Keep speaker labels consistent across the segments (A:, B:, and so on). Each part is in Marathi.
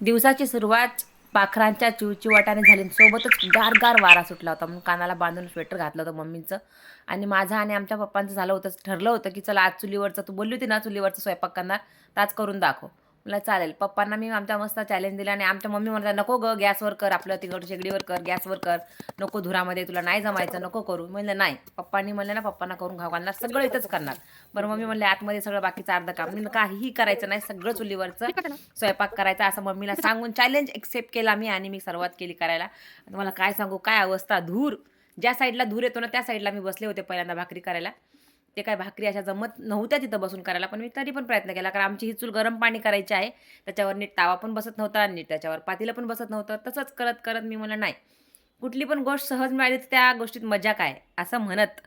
A: दिवसाची सुरुवात पाखरांच्या चिवचिवाटाने झाली. सोबतच गार गार वारा सुटला होता. म्हणून कानाला बांधून स्वेटर घातलं होतं मम्मीचं. आणि माझं आणि आमच्या पप्पांचं झालं होतं ठरलं होतं की चला आज चुलीवरचं तू बोलली होती ना चुलीवरचं स्वयंपाक करणार तर आज करून दाखव. मला चालेल. पप्पांना मी आमच्या मस्त चॅलेंज दिला आणि आमच्या मम्मी म्हणतात नको ग गॅसवर कर आपलं तिकड शेगडीवर कर गॅसवर कर. नको धुरामध्ये तुला नाही जमायचं नको करू. म्हणलं नाही. पप्पांनी म्हणलं ना पप्पांना करून खाऊ घालणार. सगळं इथंच करणार. बरं मम्मी म्हणले आतमध्ये सगळं बाकीचं अर्ध काम. मी म्हणलं, काहीही करायचं नाही सगळं चुलीवरचं स्वयंपाक करायचा. असं मम्मीला सांगून चॅलेंज एक्सेप्ट केला मी आणि मी सुरुवात केली करायला. तुम्हाला मला काय सांगू काय अवस्था धूर. ज्या साईडला धूर येतो ना त्या साईडला मी बसले होते पहिल्यांदा भाकरी करायला. ते काय भाकरी अशा जमत नव्हत्या तिथं बसून करायला पण मी तरी पण प्रयत्न केला. कारण आमची ही चूल गरम पाणी करायची आहे त्याच्यावर नीट तावा पण बसत नव्हता आणि नीट त्याच्यावर पातीला पण बसत नव्हतं. तसंच करत करत मी म्हणलं नाही कुठली पण गोष्ट सहज मिळाली तर त्या गोष्टीत मजा काय? असं म्हणत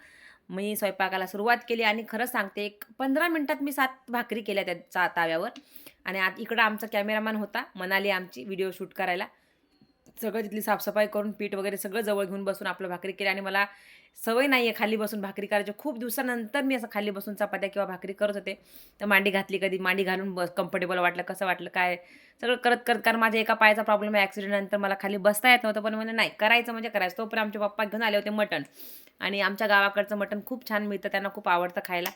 A: मी स्वयंपाकाला सुरुवात केली आणि खरं सांगते एक पंधरा मिनटात मी सात भाकरी केल्या त्या ताव्यावर. आणि आत इकडं आमचा कॅमेरामॅन होता मनाली आमची व्हिडिओ शूट करायला. सगळं तिथली साफसफाई करून पीठ वगैरे सगळं जवळ घेऊन बसून आपलं भाकरी केली आणि मला सवय नाही आहे खाली बसून भाकरी करायची. खूप दिवसानंतर मी असं खाली बसून चपात्या किंवा भाकरी करत होते. तर मांडी घातली कधी मांडी घालून बस कम्फर्टेबल वाटलं कसं वाटलं काय? सगळं करत करत कारण माझ्या एका पायाचा प्रॉब्लेम आहे ॲक्सिडेंटनंतर मला खाली बसता येत नव्हतं. पण म्हणजे नाही करायचं म्हणजे करायचं. तोपर्यंत आमचे पप्पा घेऊन आले होते मटण. आणि आमच्या गावाकडचं मटण खूप छान मिळतं त्यांना खूप आवडतं खायला.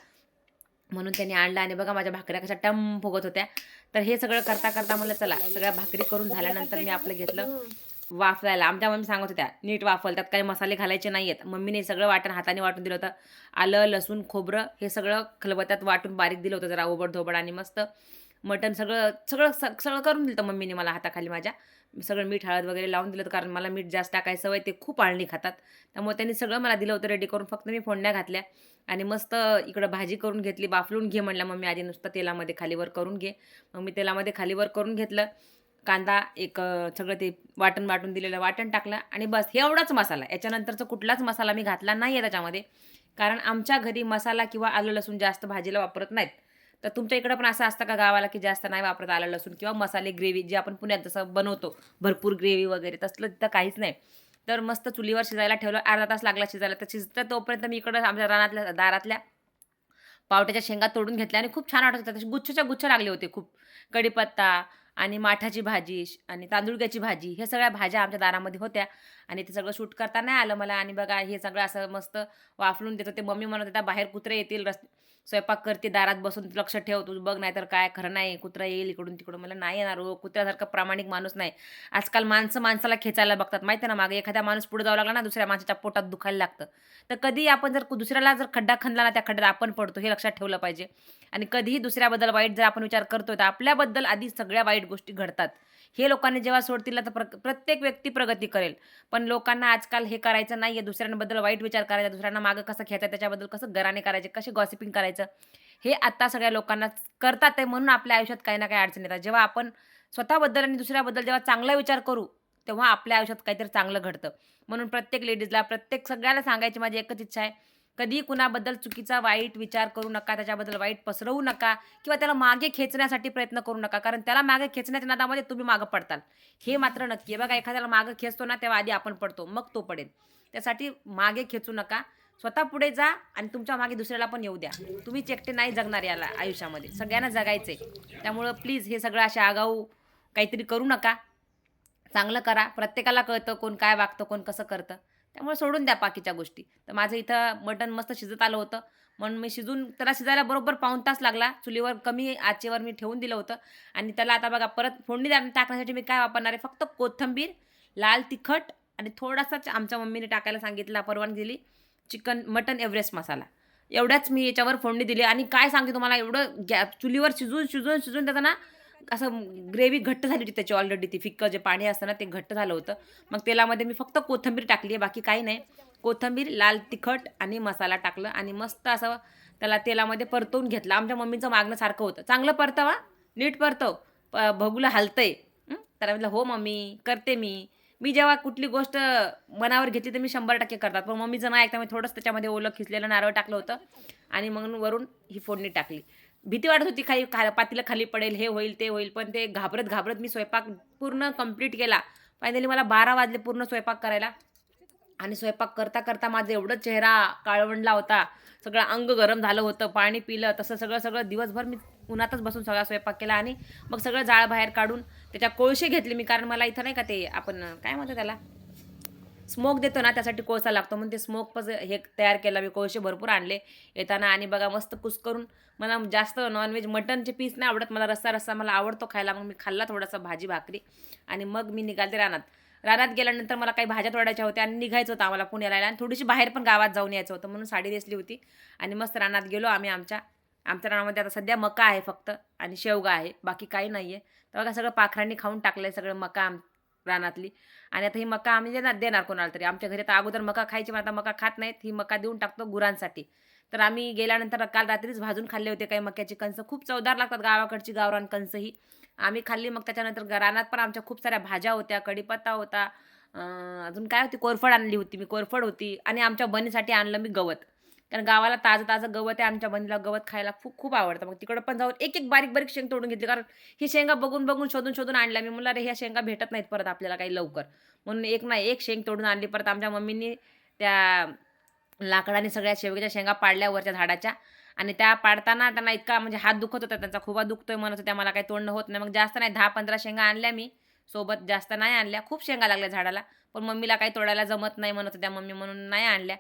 A: म्हणून त्यांनी आणलं आणि बघा माझ्या भाकऱ्या कशा टम फुगत होत्या. तर हे सगळं करता करता मला चला सगळ्या भाकरी करून झाल्यानंतर मी आपलं घेतलं. वाफवायला आमच्या मम्मी सांगत होत्या नीट वाफल त्यात काही मसाले घालायचे नाही आहेत मम्मीने सगळं वाटण हाताने वाटून दिलं होतं. आलं लसूण खोबरं हे सगळं खलबत्यात वाटून बारीक दिलं होतं जरा ओबड धोबड आणि मस्त मटण सगळं सगळं स- सगळं करून दिलं मम्मीने मला हाताखाली माझ्या. सगळं मीठ हळद वगैरे लावून दिलं कारण मला मीठ जास्त टाकायचं सवय ते खूप आळणी खातात. त्यामुळे त्यांनी सगळं मला दिलं होतं रेडी करून फक्त मी फोडण्या घातल्या आणि मस्त इकडं भाजी करून घेतली. बाफलून घे म्हणलं मम्मी आधी नुसतं तेलामध्ये खालीवर करून घे. मग मी तेलामध्ये खालीवर करून घेतलं. कांदा एक सगळं ते वाटण वाटून दिलेलं वाटण टाकलं आणि बस हे एवढाच मसाला. याच्यानंतरचा कुठलाच मसाला मी घातला नाही आहे त्याच्यामध्ये. कारण आमच्या घरी मसाला किंवा आलं लसूण जास्त भाजीला वापरत नाहीत. तर तुमच्या इकडं पण असं असतं का गावाला की जास्त नाही वापरत आलं लसूण किंवा मसाले ग्रेव्ही जे आपण पुण्यात जसं बनवतो भरपूर ग्रेव्ही वगैरे तसलं तिथं काहीच नाही. तर मस्त चुलीवर शिजायला ठेवलं अर्धा तास लागला शिजायला. तर शिजतं तोपर्यंत मी इकडं आमच्या रानातल्या दारातल्या पावट्याच्या शेंगा तोडून घेतल्या आणि खूप छान वाटत होत्या तसे गुच्छच्या गुच्छ लागले होते खूप. कढीपत्ता आणि माठाची भाजी श- आणि तांदुळक्याची भाजी हे सगळ्या भाज्या आमच्या दारामध्ये होत्या. आणि ते सगळं शूट करता नाही आलं मला. आणि बघा हे सगळं असं मस्त वाफलून देत. होते मम्मी म्हणत होत्या बाहेर कुत्रे येतील रस्ते स्वयंपाक करते दारात बसून लक्ष ठेव तू बघ नाही तर काय खरं नाही कुत्रा येईल इकडून तिकडून. मला नाही येणार हो कुत्र्यासारखा प्रामाणिक माणूस नाही. आजकाल माणसं माणसाला खेचायला बघतात. माहिती आहे ना मागे एखाद्या माणूस पुढे जावं लागला ना दुसऱ्या माणसाच्या पोटात दुखायला लागतं. तर कधी आपण जर दुसऱ्याला जर खड्डा खणला ना त्या खड्ड्यात आपण पडतो हे लक्षात ठेवलं पाहिजे. आणि कधीही दुसऱ्याबद्दल वाईट जर आपण विचार करतोय तर आपल्याबद्दल आधी सगळ्या वाईट गोष्टी घडतात. हे लोकांनी जेव्हा सोडतील तर प्र प्रत्येक व्यक्ती प्रगती करेल. पण लोकांना आजकाल हे करायचं नाही आहे दुसऱ्यांबद्दल वाईट विचार करायचा दुसऱ्यांना मागं कसं घ्यायचं त्याच्याबद्दल कसं गराने करायचे कसे गॉसिपिंग करायचं हे आत्ता सगळ्या लोकांना करतात आहे म्हणून आपल्या आयुष्यात काही ना काही अडचणी येतात. जेव्हा आपण स्वतःबद्दल आणि दुसऱ्याबद्दल जेव्हा चांगला विचार करू तेव्हा आपल्या आयुष्यात काहीतरी चांगलं घडतं. म्हणून प्रत्येक लेडीजला प्रत्येक सगळ्याला सांगायची माझी एकच इच्छा आहे कधी कुणाबद्दल चुकीचा वाईट विचार करू नका त्याच्याबद्दल वाईट पसरवू नका किंवा त्याला मागे खेचण्यासाठी प्रयत्न करू नका कारण त्याला मागे खेचण्याच्या नादामध्ये तुम्ही मागं पडताल. हे मात्र नक्की आहे. बघा एखाद्याला मागं खेचतो ना तेव्हा आधी आपण पडतो मग तो पडेल. त्यासाठी मागे खेचू नका. स्वतः पुढे जा आणि तुमच्या मागे दुसऱ्याला पण येऊ द्या. तुम्ही चेकटे नाही जगणार याला आयुष्यामध्ये. सगळ्यांना जगायचे त्यामुळं प्लीज हे सगळं असे आगाऊ काहीतरी करू नका. चांगलं करा. प्रत्येकाला कळतं कोण काय वागतं कोण कसं करतं. त्यामुळे सोडून द्या बाकीच्या गोष्टी. तर माझं इथं मटण मस्त शिजत आलं होतं. म्हणून मी शिजून त्याला शिजायला बरोबर पाऊण तास लागला. चुलीवर कमी आचेवर मी ठेवून दिलं होतं. आणि त्याला आता बघा परत फोडणी द्या टाकण्यासाठी मी काय वापरणार आहे? फक्त कोथिंबीर लाल तिखट आणि थोडासाच आमच्या मम्मीने टाकायला सांगितला परवानगी दिली चिकन मटन एव्हरेस्ट मसाला. एवढ्याच मी याच्यावर फोडणी दिली. आणि काय सांगते तुम्हाला एवढं गॅ चुलीवर शिजून शिजून शिजून त्याचा ना असं ग्रेव्ही घट्ट झाली होती त्याची ऑलरेडी ती. फिक्कं जे पाणी असतं ना ते घट्ट झालं होतं. मग तेलामध्ये मी फक्त कोथिंबीर टाकली आहे बाकी काही नाही. कोथिंबीर लाल तिखट आणि मसाला टाकलं आणि मस्त असं त्याला तेलामध्ये परतवून घेतलं. आमच्या मम्मीचं मागणं सारखं होतं. चांगलं परतवा नीट परतव. प बघूला हलतंय. तर म्हटलं हो मम्मी करते मी. मी जेव्हा कुठली गोष्ट मनावर घेतली तर मी शंभर टक्के करतात. पण मम्मीचं नाही ऐकता मी थोडंसं त्याच्यामध्ये ओलं खिचलेलं नारळ टाकलं होतं आणि मग वरून ही फोडणी टाकली. भीती वाटत होती खाली खा पातीला खाली पडेल हे होईल ते होईल पण ते घाबरत घाबरत मी स्वयंपाक पूर्ण कंप्लीट केला. फायनली मला बारा वाजले पूर्ण स्वयंपाक करायला. आणि स्वयंपाक करता करता माझा एवढं चेहरा काळवंडला होता. सगळं अंग गरम झालं होतं पाणी पिलं तसं सगळं सगळं दिवसभर मी उन्हातच बसून सगळा स्वयंपाक केला आणि मग सगळं जाळ बाहेर काढून त्याच्या कोळशे घेतले मी. कारण मला इथं नाही का ते आपण काय म्हणतो त्याला? स्मोक देतो ना त्यासाठी कोळसा लागतो. म्हणून ते स्मोक पण हे तयार केला. मी कोळसे भरपूर आणले. येताना आणि बघा मस्त कुस करून मला जास्त नॉनव्हेज मटनचे पीस नाही आवडत. मला रस्सा रस्सा मला आवडतो खायला. मग मी खाल्ला थोडासा भाजी भाकरी. आणि मग मी निघालते रानात. रानात गेल्यानंतर मला काही भाज्या तोडायच्या होत्या आणि निघायचं होतं आम्हाला पुण्याला आणि थोडीशी बाहेर पण गावात जाऊन यायचं होतं. म्हणून साडी नेसली होती. आणि मस्त रानात गेलो आम्ही आमच्या. आमच्या रानामध्ये आता सध्या मका आहे फक्त. आणि शेवगा आहे. बाकी काही नाही आहे तर बघा सगळं पाखरांनी खाऊन टाकलं आहे सगळं मका आम रानातली. आणि आता ही मका आम्ही देणार देणार कोणाला तरी. आमच्या घरी आता अगोदर मका खायची पण आता मका खात नाहीत. ही मका देऊन टाकतो गुरांसाठी. तर आम्ही गेल्यानंतर काल रात्रीच भाजून खाल्ले होते काही मक्याची कणसं. खूप चवदार लागतात गावाकडची गावरान कणसं ही आम्ही खाल्ली मग त्याच्यानंतर रानात पण आमच्या खूप साऱ्या भाज्या होत्या कढीपत्ता होता. अजून काय होती? कोरफड आणली होती मी कोरफड होती. आणि आमच्या बनीसाठी आणलं मी गवत. कारण गावाला ताजं ताजं गवत आहे आमच्या बंदीला गवत खायला खूप खूप आवडतं. मग तिकडं पण जाऊन एक एक बारीक बारीक शेंग तोडून घेतली. कारण ही शेंगा बघून बघून शोधून शोधून आणल्या. मी म्हणलं रे ह्या शेंगा भेटत नाहीत परत आपल्याला काही लवकर. म्हणून एक नाही एक शेंग तोडून आणली. परत आमच्या मम्मीनी त्या लाकडाने सगळ्या शेवग्याच्या शेंगा पाडल्या वरच्या झाडाच्या. आणि त्या पाडताना त्यांना इतका म्हणजे हात दुखत होता. त्यांचा खुबा दुखतोय म्हणत होत्या मला काही तोडणं होत नाही. मग जास्त नाही दहा पंधरा शेंगा आणल्या मी. सोबत जास्त नाही आणल्या. खूप शेंगा लागल्या झाडाला. पण मम्मीला काही तोडायला जमत नाही म्हणत होत्या. मम्मी म्हणून नाही आणल्या.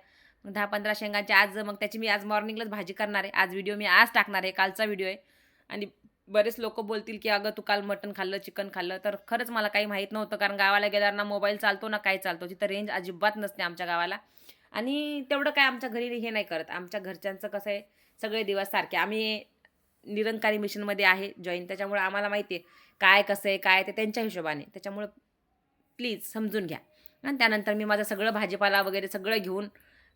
A: मग दहा पंधरा शेंगांची आज मग त्याची मी आज मॉर्निंगलाच भाजी करणार आहे. आज व्हिडिओ मी आज टाकणार आहे कालचा व्हिडिओ आहे. आणि बरेच लोक बोलतील की अगं तू काल मटण खाल्लं चिकन खाल्लं. तर खरंच मला काही माहीत नव्हतं कारण गावाला गेल्यावर ना मोबाईल चालतो ना काय चालतो. तिथं रेंज अजिबात नसते आमच्या गावाला. आणि तेवढं काय आमच्या घरी हे नाही करत. आमच्या घरच्यांचं कसं आहे सगळे दिवस सारखे. आम्ही निरंकारी मिशनमध्ये आहे जॉईन त्याच्यामुळे आम्हाला माहिती आहे काय कसं आहे काय ते त्यांच्या हिशोबाने. त्याच्यामुळं प्लीज समजून घ्या. आणि त्यानंतर मी माझं सगळं भाजीपाला वगैरे सगळं घेऊन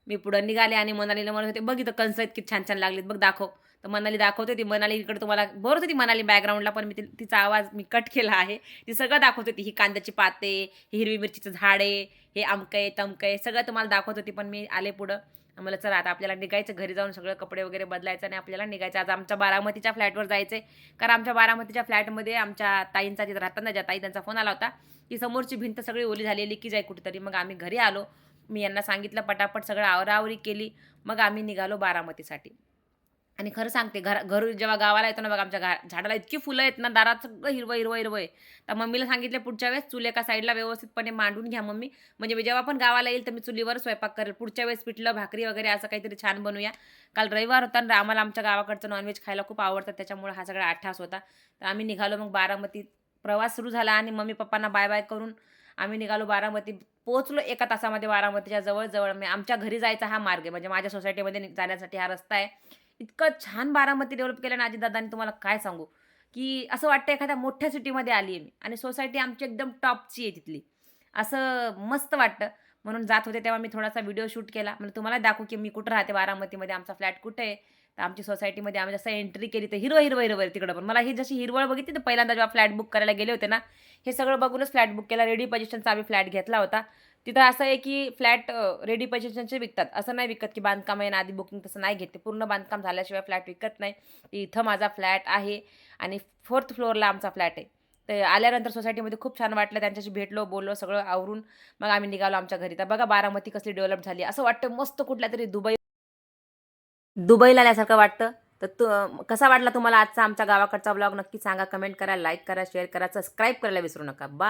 A: मी पुढं निघाले आणि मनालीला म्हणत होते बघ इथं कंस इतकी किती छान छान लागलीत बघ दाखव. तर मनाली दाखवते ती मनाली इकडे तुम्हाला बोलत होती मनाली बॅकग्राऊंडला पण मी तिचा आवाज मी कट केला आहे. ती सगळं दाखवत होती ही कांद्याची पाते ही हिरवी मिरचीचं झाडे हे अमकय तमकय सगळं तुम्हाला दाखवत होती पण मी आले पुढं. मला चला आता आपल्याला निघायचं घरी जाऊन सगळं कपडे वगैरे बदलायचं आणि आपल्याला निघायचं. आज आमच्या बारामतीच्या फ्लॅटवर जायचं आहे कारण आमच्या बारामतीच्या फ्लॅटमध्ये आमच्या ताईंचा तिथं राहताना ज्या ताई त्यांचा फोन आला होता. की समोरची भिंत सगळी ओली झालेली की जाय कुठेतरी. मग आम्ही घरी आलो. मी यांना सांगितलं पटापट सगळं आवराआवरी केली. मग आम्ही निघालो बारामतीसाठी. आणि खरं सांगते घर घरू जेव्हा गावाला येतो ना बघा आमच्या घा झाडाला इतकी फुलं आहेत ना दारात सगळं हिरवं हिरवं हिरवं आहे. तर मम्मीला सांगितलं पुढच्या वेळेस चूल एका साईडला व्यवस्थितपणे मांडून घ्या मम्मी. म्हणजे मी जेव्हा पण गावाला येईल तर मी चुलीवर स्वयंपाक करेल. पुढच्या वेळेस पिठलं भाकरी वगैरे असं काहीतरी छान बनवूया. काल रविवार होता आणि आम्हाला आमच्या गावाकडचं नॉनव्हेज खायला खूप आवडतं. त्याच्यामुळे हा सगळा आठास होता. तर आम्ही निघालो मग बारामतीत प्रवास सुरू झाला आणि मम्मी पप्पांना बाय बाय करून आम्ही निघालो बारामती पोहोचलो एका तासामध्ये बारामतीच्या जवळजवळ. मी आमच्या घरी जायचा हा मार्ग आहे. म्हणजे माझ्या सोसायटीमध्ये जाण्यासाठी हा रस्ता आहे. इतकं छान बारामती डेव्हलप केलं ना आजी दादांनी तुम्हाला काय सांगू? की असं वाटतं एखाद्या मोठ्या सिटीमध्ये आली आहे मी. आणि सोसायटी आमची एकदम टॉपची आहे तिथली. असं मस्त वाटतं. म्हणून जात होते तेव्हा मी थोडासा व्हिडिओ शूट केला. म्हणजे तुम्हाला दाखवू की मी कुठं राहते? बारामतीमध्ये आमचा फ्लॅट कुठे आहे? तर आमची सोसायटीमध्ये आम्ही जसं एंट्री केली तर हिरो हिरवं हिरवं आहे तिकडं पण. मला ही जशी हिरवळ बघितली तर पहिल्यांदा जेव्हा फ्लॅट बुक करायला गेले होते ना हे सगळं बघूनच फ्लॅट बुक केला. रेडी पजेशनचा आम्ही फ्लॅट घेतला होता. तिथं असं आहे की फ्लॅट रेडी पजेशनचे विकतात. असं नाही विकत की बांधकाम आहे ना आधी बुकिंग तसं नाही घेते. पूर्ण बांधकाम झाल्याशिवाय फ्लॅट विकत नाही. इथं माझा फ्लॅट आहे आणि फोर्थ फ्लोअरला आमचा फ्लॅट आहे. तर आल्यानंतर सोसायटीमध्ये खूप छान वाटलं. त्यांच्याशी भेटलो बोललो सगळं आवरून मग आम्ही निघालो आमच्या घरी. तर बघा बारामती कसली डेव्हलप झाली. असं वाटतं मस्त कुठल्या तरी दुबई दुबईला आल्यासारखं वाटतं. तर तु कसा वाटला तुम्हाला आजचा आमच्या गावाकडचा ब्लॉग नक्की सांगा. कमेंट करा लाईक करा शेअर करा सबस्क्राईब करायला विसरू नका. बा